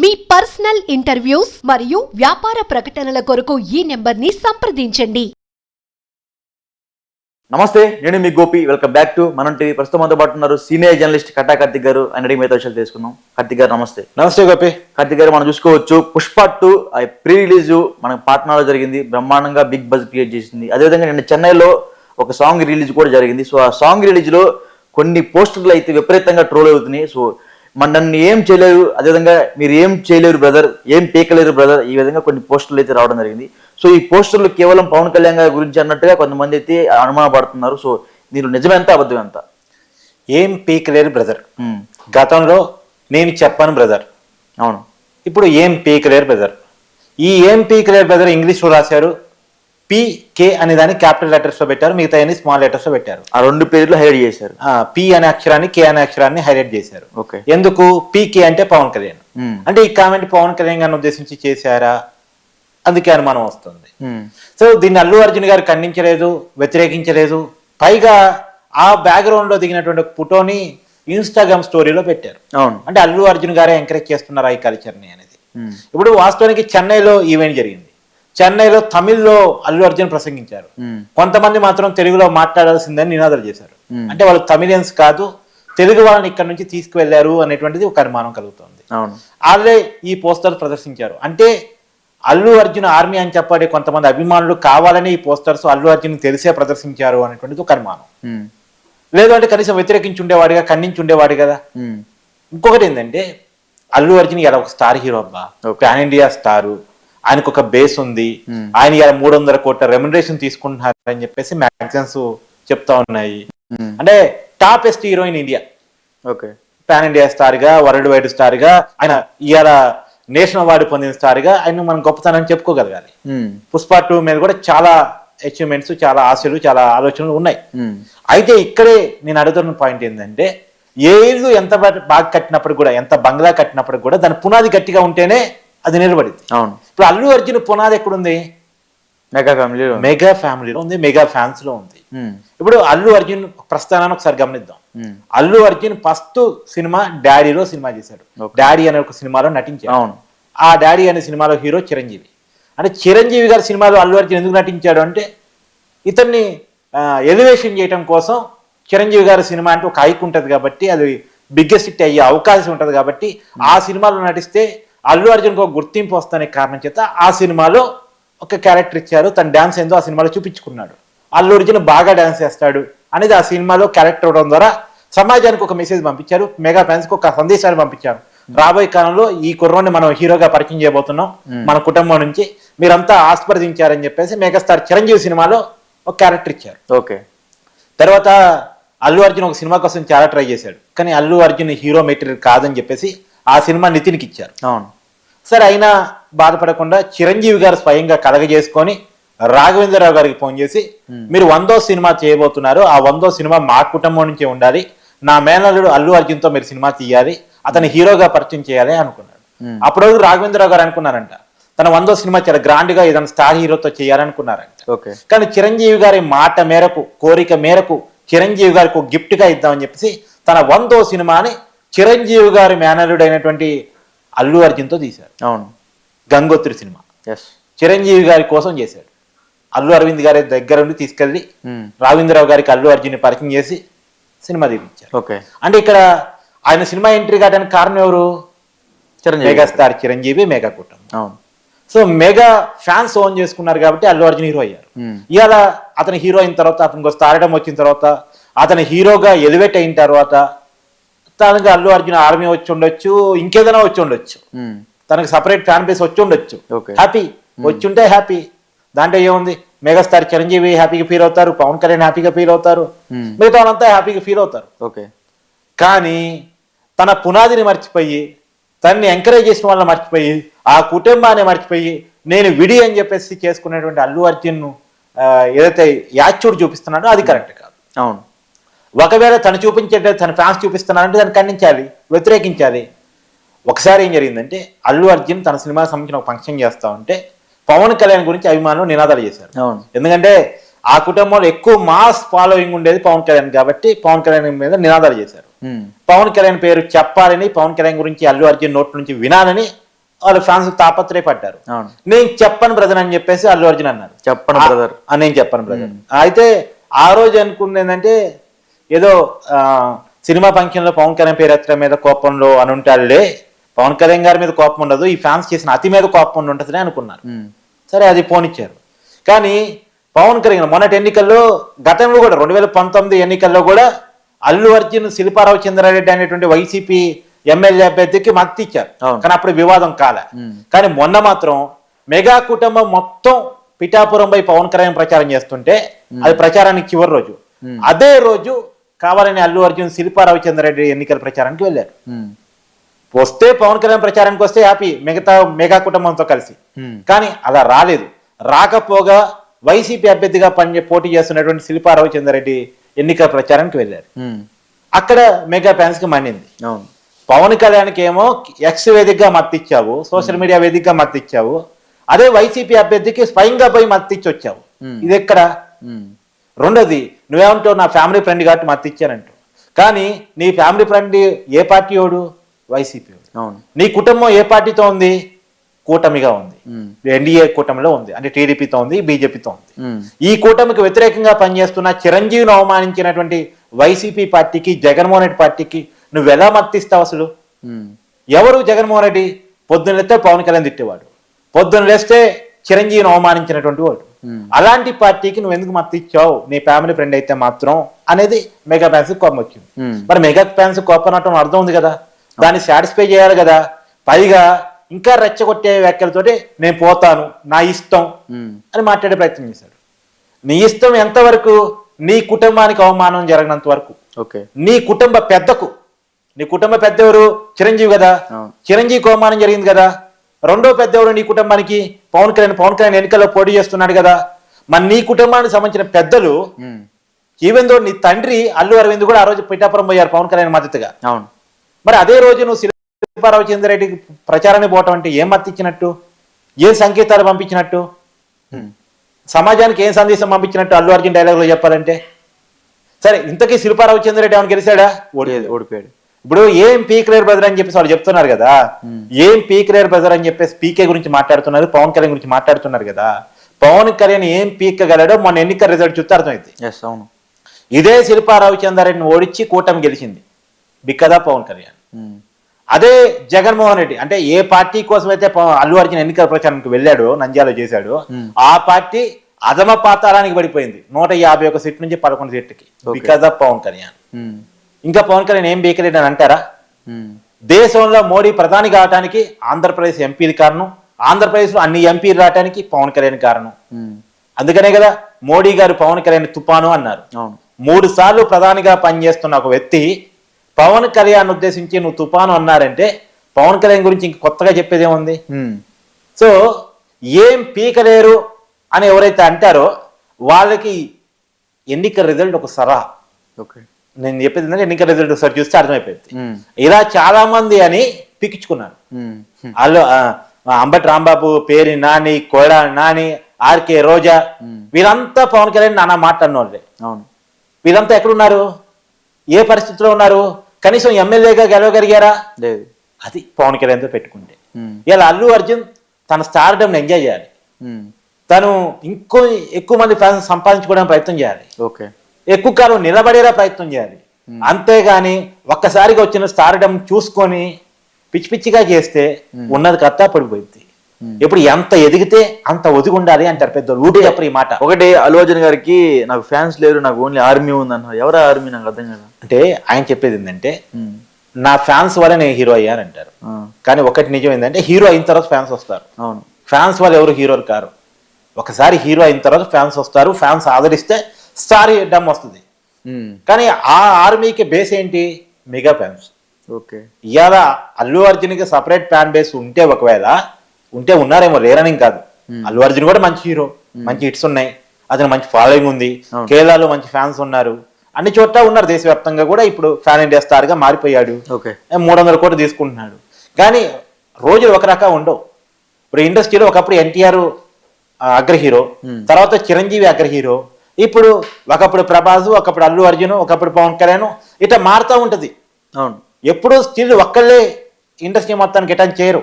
మీ personal interviews మరియు వ్యాపార ప్రకటనల కొరకు ఈ నెంబర్ని సంప్రదించండి. నమస్తే నేను మీ గోపి. వెల్కమ్ బ్యాక్ టు మనం టీవీ ప్రస్తుతం మనతో పాటు ఉన్నారు సీనియర్ జర్నలిస్ట్ కట్టా కార్తిక్ గారు ఆయన అడిగి మిగతా విషయాలు తెలుసుకుందాం. కార్తిక్ గారు నమస్తే. నమస్తే గోపి. కార్తిక్ గారు మనం చూసుకోవచ్చు పుష్ప టూ ప్రీ రిలీజ్ మన పాట్నాలో జరిగింది. బ్రహ్మాండంగా బిగ్ బజ్ క్రియేట్ చేసింది. అదేవిధంగా నిన్న చెన్నైలో ఒక సాంగ్ రిలీజ్ కూడా జరిగింది. సో ఆ సాంగ్ రిలీజ్లో కొన్ని పోస్టర్లు అయితే విపరీతంగా ట్రోల్ అవుతున్నాయి. సో మన నన్ను ఏం చేయలేరు? అదేవిధంగా మీరు ఏం చేయలేరు బ్రదర్ ఏం పీకలేరు బ్రదర్ ఈ విధంగా కొన్ని పోస్టర్లు అయితే రావడం జరిగింది. సో ఈ పోస్టర్లు కేవలం పవన్ కళ్యాణ్ గారి గురించి అన్నట్టుగా కొంతమంది అయితే అనుమానపడుతున్నారు సో మీరు నిజమెంత అబద్ధం ఎంత? ఏం పీక్ లేరు బ్రదర్ గతంలో నేను చెప్పాను బ్రదర్ అవును. ఇప్పుడు ఏం పీక్ లేరు బ్రదర్ ఈ ఏం పీక్ లేరు బ్రదర్ ఇంగ్లీష్లో రాశారు పికే అనే దాన్ని క్యాపిటల్ లెటర్స్లో పెట్టారు మిగతా అన్ని స్మాల్ లెటర్స్లో పెట్టారు. ఆ రెండు పేర్లు హైడ్ చేశారు. పి అనే అక్షరాన్ని కే అనే అక్షరాన్ని హైలైట్ చేశారు. ఓకే. ఎందుకు? పీకే అంటే పవన్ కళ్యాణ్. ఉమ్, అంటే ఈ కామెంట్ పవన్ కళ్యాణ్ గారిని ఉద్దేశించి చేశారా? అందుకే అనుమానం వస్తుంది. సో దీన్ని అల్లు అర్జున్ గారు ఖండించలేదు వ్యతిరేకించలేదు. పైగా ఆ బ్యాక్గ్రౌండ్లో దిగినటువంటి ఫోటోని ఇన్స్టాగ్రామ్ స్టోరీలో పెట్టారు. అవును. అంటే అల్లు అర్జున్ గారే ఎంకరేజ్ చేస్తున్నారు ఈ కల్చర్ని అనేది. ఉమ్, ఇప్పుడు వాస్తవానికి చెన్నైలో ఈవెంట్ జరిగింది. చెన్నైలో తమిళ్ళో అల్లు అర్జున్ ప్రసంగించారు. కొంతమంది మాత్రం తెలుగులో మాట్లాడాల్సిందని నినాదాలు చేశారు. అంటే వాళ్ళు తమిళియన్స్ కాదు తెలుగు వాళ్ళని ఇక్కడ నుంచి తీసుకువెళ్ళారు అనేటువంటిది ఒక అనుమానం కలుగుతుంది. అవును. వాళ్ళే ఈ పోస్టర్ ప్రదర్శించారు. అంటే అల్లు అర్జున్ ఆర్మీ అని చెప్పడే కొంతమంది అభిమానులు కావాలని ఈ పోస్టర్స్ అల్లు అర్జున్ తెలిసే ప్రదర్శించారు అనేటువంటిది ఒక అనుమానం. లేదు అంటే కనీసం వ్యతిరేకించి ఉండేవాడిగా ఖండించి ఉండేవాడు కదా. ఇంకొకటి ఏంటంటే అల్లు అర్జున్ ఇలా ఒక స్టార్ హీరో అబ్బా. Pan India star. ఆయనకు ఒక బేస్ ఉంది. Hmm. ఆయన ఇలా మూడు వందల కోట్ల రెమ్యునరేషన్ తీసుకుంటున్నారు అని చెప్పేసి మ్యాగజైన్స్ చెప్తా ఉన్నాయి. ఉమ్, అంటే toppest heroine India okay pan India స్టార్గా వరల్డ్ వైడ్ స్టార్గా ఆయన ఇవాళ నేషనల్ అవార్డు పొందిన స్టార్గా ఆయన మనం గొప్పతనం చెప్పుకోగలగాలి. ఉమ్, పుష్ప టూ మీద కూడా చాలా అచీవ్మెంట్స్ చాలా ఆశలు చాలా ఆలోచనలు ఉన్నాయి. అయితే ఇక్కడే నేను అడుగుతున్న పాయింట్ ఏంటంటే ఏ ఇల్లు ఎంత బాగా కట్టినప్పుడు కూడా ఎంత బంగ్లా కట్టినప్పుడు కూడా దాని పునాది గట్టిగా ఉంటేనే అది నిలబడింది. అవును. ఇప్పుడు అల్లు అర్జున్ పునాది ఎక్కడుంది? మెగా ఫ్యామిలీలో మెగా ఫ్యామిలీలో ఉంది మెగా ఫ్యాన్స్లో ఉంది ఇప్పుడు అల్లు అర్జున్ ప్రస్థానాన్ని ఒకసారి గమనిద్దాం. అల్లు అర్జున్ ఫస్ట్ సినిమా డాడీలో సినిమా చేశాడు. డాడీ అనే ఒక సినిమాలో నటించాడు. అవును. ఆ డాడీ అనే సినిమాలో హీరో చిరంజీవి. అంటే చిరంజీవి గారి సినిమాలో అల్లు అర్జున్ ఎందుకు నటించాడు అంటే ఇతన్ని ఎలివేషన్ చేయడం కోసం చిరంజీవి గారి సినిమా అంటే ఒక హైక్ ఉంటుంది కాబట్టి అది బిగ్గెస్ట్ హిట్ అయ్యే అవకాశం ఉంటుంది కాబట్టి ఆ సినిమాలో నటిస్తే అల్లు అర్జున్కి ఒక గుర్తింపు వస్తనే కారణం చేత ఆ సినిమాలో ఒక క్యారెక్టర్ ఇచ్చారు. తన డాన్స్ ఏందో ఆ సినిమాలో చూపించుకున్నాడు. అల్లు అర్జున్ బాగా డాన్స్ చేస్తాడు అనేది ఆ సినిమాలో క్యారెక్టర్ అవడం ద్వారా సమాజానికి ఒక మెసేజ్ పంపించారు. మెగా ఫ్యాన్స్కి ఒక సందేశాన్ని పంపించారు. రాబోయే కాలంలో ఈ కుర్రోని మనం హీరోగా పరిచయం చేయబోతున్నాం. మన కుటుంబం నుంచి మీరంతా ఆస్పర్దించారని చెప్పేసి మెగాస్టార్ చిరంజీవి సినిమాలో ఒక క్యారెక్టర్ ఇచ్చారు. ఓకే. తర్వాత అల్లు అర్జున్ ఒక సినిమా కోసం చాలా ట్రై చేశాడు. కానీ అల్లు అర్జున్ హీరో మెటీరియల్ కాదని చెప్పేసి ఆ సినిమా నితిన్కి ఇచ్చారు. అవును. సరే అయినా బాధపడకుండా చిరంజీవి గారు స్వయంగా కలగజేసుకొని రాఘవేంద్రరావు గారికి ఫోన్ చేసి మీరు వందో సినిమా చేయబోతున్నారు. ఆ వందో సినిమా మా కుటుంబం నుంచే ఉండాలి. నా మేనల్లుడు అల్లు అర్జున్తో మీరు సినిమా తీయాలి. అతని హీరోగా పరిచయం చేయాలి అనుకున్నాడు. అప్పుడు రాఘవేంద్రరావు గారు అనుకున్నారంట. తన వందో సినిమా చాలా గ్రాండ్గా ఏదైనా స్టార్ హీరోతో చేయాలనుకున్నారంట. ఓకే. కానీ చిరంజీవి గారి మాట మేరకు కోరిక మేరకు చిరంజీవి గారికి ఒక గిఫ్ట్గా ఇద్దామని చెప్పేసి తన వందో సినిమాని చిరంజీవి గారి మేనలుడు అయినటువంటి అల్లు అర్జున్తో తీశారు అవును. గంగోత్రి సినిమా. ఎస్ చిరంజీవి గారి కోసం చేశాడు. అల్లు అరవింద్ గారి దగ్గర నుండి తీసుకెళ్ళి ఉమ్, రావీంద్రరావు గారికి అల్లు అర్జున్ని పరిచయం చేసి సినిమా తీపించారు. ఓకే అంటే ఇక్కడ ఆయన సినిమా ఎంట్రీ కావడానికి కారణం ఎవరు? చిరంజీవి. మెగాస్టార్ చిరంజీవి మెగా కుటుంబం. అవును. సో మెగా ఫ్యాన్స్ ఓన్ చేసుకున్నారు కాబట్టి అల్లు అర్జున్ హీరో అయ్యారు. ఉమ్, ఇవాళ అతని హీరో అయిన తర్వాత అతనికి స్టారడం వచ్చిన తర్వాత అతని హీరోగా ఎలివేట్ అయిన తర్వాత తనకి అల్లు అర్జున్ ఆర్మీ వచ్చి ఉండొచ్చు ఇంకేదైనా వచ్చి ఉండొచ్చు. ఉమ్, తనకి సపరేట్ ఫ్యాన్ బేస్ వచ్చి ఉండొచ్చు. హ్యాపీ వచ్చి ఉంటే హ్యాపీ దాంట్లో ఏముంది? మెగాస్టార్ చిరంజీవి హ్యాపీగా ఫీల్ అవుతారు పవన్ కళ్యాణ్ హ్యాపీగా ఫీల్ అవుతారు. Hmm. మిగతా వాళ్ళంతా హ్యాపీగా ఫీల్ అవుతారు. ఓకే కానీ తన పునాదిని మర్చిపోయి తన్ని ఎంకరేజ్ చేసిన వాళ్ళని మర్చిపోయి ఆ కుటుంబాన్ని మర్చిపోయి నేను విడి అని చెప్పేసి చేసుకునేటువంటి అల్లు అర్జున్ ఏదైతే యాచ్యూడ్ చూపిస్తున్నాడో అది కరెక్ట్ కాదు. అవును. ఒకవేళ తను చూపించేట తన ఫ్యాన్స్ చూపిస్తున్నారంటే దాన్ని ఖండించాలి వ్యతిరేకించాలి. ఒకసారి ఏం జరిగిందంటే అల్లు అర్జున్ తన సినిమా సంబంధించిన ఒక ఫంక్షన్ చేస్తా ఉంటే పవన్ కళ్యాణ్ గురించి అభిమానులు నినాదాలు చేశారు. అవును. ఎందుకంటే ఆ కుటుంబంలో ఎక్కువ మాస్ ఫాలోయింగ్ ఉండేది పవన్ కళ్యాణ్ కాబట్టి పవన్ కళ్యాణ్ మీద నినాదాలు చేశారు. పవన్ కళ్యాణ్ పేరు చెప్పాలని పవన్ కళ్యాణ్ గురించి అల్లు అర్జున్ నోట్ నుంచి వినాలని వాళ్ళ ఫ్యాన్స్ తాపత్రయపడ్డారు. అవును. నేను చెప్పను బ్రదర్ అని చెప్పేసి అల్లు అర్జున్ అన్నారు చెప్పను బ్రదర్ నేను చెప్పను బ్రదర్ అయితే ఆ రోజు అనుకుంది ఏంటంటే ఏదో సినిమా ఫంక్షన్లో పవన్ కళ్యాణ్ పేరు ఎత్తడం మీద కోపంలో అని ఉంటాడులే పవన్ కళ్యాణ్ గారి మీద కోపం ఉండదు. ఈ ఫ్యాన్స్ చేసిన అతి మీద కోపం ఉంటుందని అనుకున్నారు. సరే అది పోనిచ్చారు. కానీ పవన్ కళ్యాణ్ మొన్నటి ఎన్నికల్లో గతంలో కూడా రెండు వేల పంతొమ్మిది ఎన్నికల్లో కూడా అల్లు అర్జున్ శిల్పారావు చంద్రారెడ్డి అనేటువంటి వైసీపీ ఎమ్మెల్యే అభ్యర్థికి మద్దతు ఇచ్చారు. కానీ అప్పుడు వివాదం కాలే. కానీ మొన్న మాత్రం మెగా కుటుంబం మొత్తం పిఠాపురం పై పవన్ కళ్యాణ్ ప్రచారం చేస్తుంటే అది ప్రచారానికి చివరి రోజు. అదే రోజు కావాలని అల్లు అర్జున్ శిల్పారావు చంద్రారెడ్డి ఎన్నికల ప్రచారానికి వెళ్ళారు. వస్తే పవన్ కళ్యాణ్ ప్రచారానికి వస్తే హ్యాపీ మిగతా మెగా కుటుంబంతో కలిసి. కానీ అలా రాలేదు. రాకపోగా వైసీపీ అభ్యర్థిగా పని పోటీ చేస్తున్నటువంటి శిల్పారావు చంద్రారెడ్డి ఎన్నికల ప్రచారానికి వెళ్ళారు. అక్కడ మెగా ఫ్యాన్స్కి మండింది. అవును. పవన్ కళ్యాణ్కి ఏమో ఎక్స్ వేదికగా మద్దతు ఇచ్చావు సోషల్ మీడియా వేదికగా మద్దతు ఇచ్చావు అదే వైసీపీ అభ్యర్థికి స్వయంగా పోయి మద్దతు ఇచ్చి వచ్చావు. ఇది ఎక్కడ రెండోది నువ్వేమంటావు నా ఫ్యామిలీ ఫ్రెండ్ కాబట్టి మద్దతు ఇచ్చానంటావు. కానీ నీ ఫ్యామిలీ ఫ్రెండ్ ఏ పార్టీ వాడు? వైసీపీ అవును. నీ కుటుంబం ఏ పార్టీతో ఉంది? కూటమిగా ఉంది. ఎన్డీఏ కూటమిలో ఉంది. అంటే టీడీపీతో ఉంది బీజేపీతో ఉంది. ఈ కూటమికి వ్యతిరేకంగా పనిచేస్తున్న చిరంజీవిని అవమానించినటువంటి వైసీపీ పార్టీకి జగన్మోహన్ రెడ్డి పార్టీకి నువ్వు ఎలా మత్తిస్తావు అసలు. ఎవరు జగన్మోహన్ రెడ్డి? పొద్దున్న లేస్తే పవన్ కళ్యాణ్ తిట్టేవాడు. పొద్దున్న లేస్తే చిరంజీవిని అవమానించినటువంటి వాడు. అలాంటి పార్టీకి నువ్వు ఎందుకు మద్దతు ఇచ్చావు? నీ ఫ్యామిలీ ఫ్రెండ్ అయితే మాత్రం అనేది మెగా ఫ్యాన్స్ కోపం వచ్చింది. మ్మ్. మరి మెగా ఫ్యాన్స్ కోపం అనటం అర్థం ఉంది కదా? దాన్ని సాటిస్ఫై చేయాలి కదా? పైగా ఇంకా రెచ్చగొట్టే వ్యాఖ్యలతోటి నేను పోతాను నా ఇష్టం మ్మ్. అని మాట్లాడే ప్రయత్నం చేశాడు. నీ ఇష్టం ఎంతవరకు? నీ కుటుంబానికి అవమానం జరగనంత వరకు. ఓకే. నీ కుటుంబ పెద్దకు. నీ కుటుంబ పెద్ద ఎవరు? చిరంజీవి కదా. చిరంజీవికి అవమానం జరిగింది కదా? రెండో పెద్ద ఎవరు నీ కుటుంబానికి పవన్ కళ్యాణ్ పవన్ కళ్యాణ్ ఎన్నికల్లో పోటీ చేస్తున్నాడు కదా. మరి నీ కుటుంబానికి సంబంధించిన పెద్దలు. ఈవెన్ దో నీ తండ్రి అల్లు అరవింద్ కూడా ఆ రోజు పిఠాపురం పోయారు పవన్ కళ్యాణ్ మద్దతుగా. అవును. మరి అదే రోజు నువ్వు శిల్పారావు చంద్రెడ్డికి ప్రచారానికి పోవటం అంటే ఏం మద్దతు ఇచ్చినట్టు ఏం సంకేతాలు పంపించినట్టు. సమాజానికి ఏం సందేశం పంపించినట్టు అల్లు అర్జున్ డైలాగులో చెప్పాలంటే? సరే ఇంతకీ శిల్పారావు చంద్రెడ్డి ఏమైనా గెలిచాడా? ఓడిపోయాడు ఓడిపోయాడు. ఇప్పుడు ఏం పీక్ రేర్ బ్రదర్ అని చెప్పేసి వాళ్ళు చెప్తున్నారు కదా. ఏం పీక్ రేర్ బ్రదర్ అని చెప్పేసి పీకే గురించి మాట్లాడుతున్నారు పవన్ కళ్యాణ్ గురించి మాట్లాడుతున్నారు కదా. పవన్ కళ్యాణ్ ఏం పీకగలడో మొన్న ఎన్నికల రిజల్ట్ చూస్తే అర్థమైంది. అవును. ఇదే శిల్పారావు చంద్రారెడ్డిని ఓడించి కూటమి గెలిచింది. బిక్కదా పవన్ కళ్యాణ్. మ్మ్. అదే జగన్మోహన్ రెడ్డి అంటే ఏ పార్టీ కోసం అయితే అల్లు అర్జున్ ఎన్నికల ప్రచారానికి వెళ్ళాడో నంద్యాల చేశాడు Hmm. ఆ పార్టీ అధమ పాతాళానికి పడిపోయింది. నూట యాభై ఒక సీట్ నుంచి పదకొండు సీట్లకి. Okay. Because of Pavan Kalyan. మ్మ్. ఇంకా పవన్ కళ్యాణ్ ఏం బీకలేడు అని అంటారా. దేశంలో మోడీ ప్రధాని కావడానికి ఆంధ్రప్రదేశ్ ఎంపీలు కారణం ఆంధ్రప్రదేశ్లో అన్ని ఎంపీలు రావడానికి పవన్ కళ్యాణ్ కారణం. అందుకనే కదా మోడీ గారు పవన్ కళ్యాణ్ తుపాను అన్నారు. మూడు సార్లు ప్రధానిగా పనిచేస్తున్న ఒక వ్యక్తి పవన్ కళ్యాణ్ ఉద్దేశించి నువ్వు తుపాను అన్నారంటే పవన్ కళ్యాణ్ గురించి ఇంక కొత్తగా చెప్పేది ఏముంది? మ్మ్. సో ఏం పీకలేరు అని ఎవరైతే అంటారో వాళ్ళకి ఎన్నికల రిజల్ట్ ఒక సరా ఓకే. నేను చెప్పేది ఏంటంటే ఎన్నికల రిజల్ట్ ఒకసారి చూస్తే అర్థమైపోయింది. ఇలా చాలా మంది అని పిక్కించుకున్నారు. వాళ్ళు అంబటి రాంబాబు పేరి నాని కోడ నాని ఆర్కే రోజా. వీళ్ళంతా పవన్ కళ్యాణ్ నానా మాట్లాడిన అవును. వీళ్ళంతా ఎక్కడున్నారు? ఏ పరిస్థితిలో ఉన్నారు? కనీసం ఎమ్మెల్యేగా గెలవగలిగారా? లేదు. అది పవన్ కళ్యాణ్తో పెట్టుకుంటే. ఇలా అల్లు అర్జున్ తన స్టార్డమ్ ఎంజాయ్ చేయాలి. తను ఇంకో ఎక్కువ మంది ఫ్యాన్స్ సంపాదించుకోవడానికి ప్రయత్నం చేయాలి. ఓకే. ఎక్కువ కాలం నిలబడేలా ప్రయత్నం చేయాలి. అంతేగాని ఒక్కసారిగా వచ్చిన స్టార్డమ్ చూసుకొని పిచ్చి పిచ్చిగా చేస్తే ఉన్నది కత్తా పడిపోయింది. ఇప్పుడు ఎంత ఎదిగితే అంత ఒదిగి ఉండాలి అంటారు పెద్దలు ఊటి చెప్పరు ఈ మాట. ఒకటి అర్జున్ గారికి నాకు ఫ్యాన్స్ లేరు నాకు ఓన్లీ ఆర్మీ ఉంది అన్నారు ఎవరా ఆర్మీ నాకు అర్థం కదా. అంటే ఆయన చెప్పేది ఏంటంటే. నా ఫ్యాన్స్ వల్ల నేను హీరో అయ్యాను అంటారు. కానీ ఒకటి నిజం ఏంటంటే హీరో అయిన తర్వాత ఫ్యాన్స్ వస్తారు. అవును. ఫ్యాన్స్ వాళ్ళు ఎవరు హీరోలు కారు? ఒకసారి హీరో అయిన తర్వాత ఫ్యాన్స్ వస్తారు. ఫ్యాన్స్ ఆదరిస్తే స్టార్ డమ్ వస్తుంది. కానీ ఆ ఆర్మీకి బేస్ ఏంటి? Mega fans. ఓకే. ఇవాళ అల్లు అర్జున్కి సపరేట్ ఫ్యాన్ బేస్ ఉంటే ఒకవేళ ఉంటే ఉన్నారేమో లేరని కాదు. అల్లు అర్జున్ కూడా మంచి హీరో మంచి హిట్స్ ఉన్నాయి. అతను మంచి ఫాలోయింగ్ ఉంది. కేరళలో మంచి ఫ్యాన్స్ ఉన్నారు. అన్ని చోట్ల ఉన్నారు దేశవ్యాప్తంగా కూడా. ఇప్పుడు ఫ్యాన్ ఇండియా స్టార్గా మారిపోయాడు. ఓకే. మూడు వందల కోట్లు తీసుకుంటున్నాడు. కానీ రోజులు ఒక రకంగా ఉండవు. ఇప్పుడు ఇండస్ట్రీలో ఒకప్పుడు ఎన్టీఆర్ అగ్ర హీరో. తర్వాత చిరంజీవి అగ్ర హీరో ఇప్పుడు ఒకప్పుడు ప్రభాస్ ఒకప్పుడు అల్లు అర్జున్ ఒకప్పుడు పవన్ కళ్యాణ్ ఇట్లా మారుతూ ఉంటది. అవును. ఎప్పుడూ స్టిల్ ఒక్కళ్ళే ఇండస్ట్రీ మొత్తానికి ఎటని చేయరు.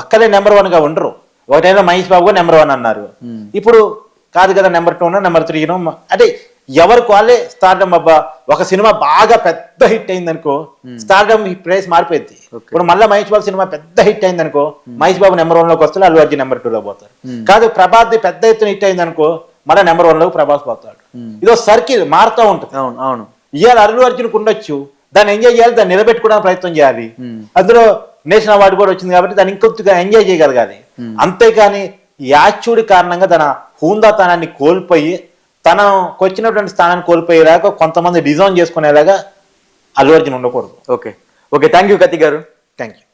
ఒక్కలే నెంబర్ వన్గా ఉండరు. ఒకటైనా మహేష్ బాబు నెంబర్ వన్ అన్నారు. ఇప్పుడు కాదు కదా నెంబర్ టూ నెంబర్ త్రీ అంటే ఎవరికి వాళ్ళే స్టార్డమ్ అబ్బా ఒక సినిమా బాగా పెద్ద హిట్ అయింది అనుకో స్టార్డమ్ ప్లేస్ మారిపోయింది ఇప్పుడు మళ్ళీ మహేష్ బాబు సినిమా పెద్ద హిట్ అయింది అనుకో మహేష్ బాబు నెంబర్ వన్లోకి వస్తారు అల్లు అర్జున్ నెంబర్ టూ లో పోతారు. కాదు ప్రభాస్ పెద్ద ఎత్తున హిట్ అయింది అనుకో మళ్ళీ నెంబర్ వన్లోకి ప్రభాస్ పోతాడు. ఇదో సర్కిల్ మారుతూ ఉంటుంది. అవును అవును. ఇవాళ అల్లు అర్జున్కి ఉండొచ్చు. దాన్ని ఎంజాయ్ చేయాలి దాన్ని నిలబెట్టుకోవడానికి ప్రయత్నం చేయాలి. అందులో నేషనల్ అవార్డు కూడా వచ్చింది కాబట్టి దాన్ని ఇంకొద్దిగా ఎంజాయ్ చేయగలగాలి. అంతేకాని యాచ్యుడి కారణంగా తన హూందాతనాన్ని కోల్పోయి తనకు వచ్చినటువంటి స్థానాన్ని కోల్పోయేలాగా కొంతమంది డిజైన్ చేసుకునేలాగా అల్లు అర్జున్ ఉండకూడదు. ఓకే. ఓకే థ్యాంక్ యూ కత్తి గారు. Thank you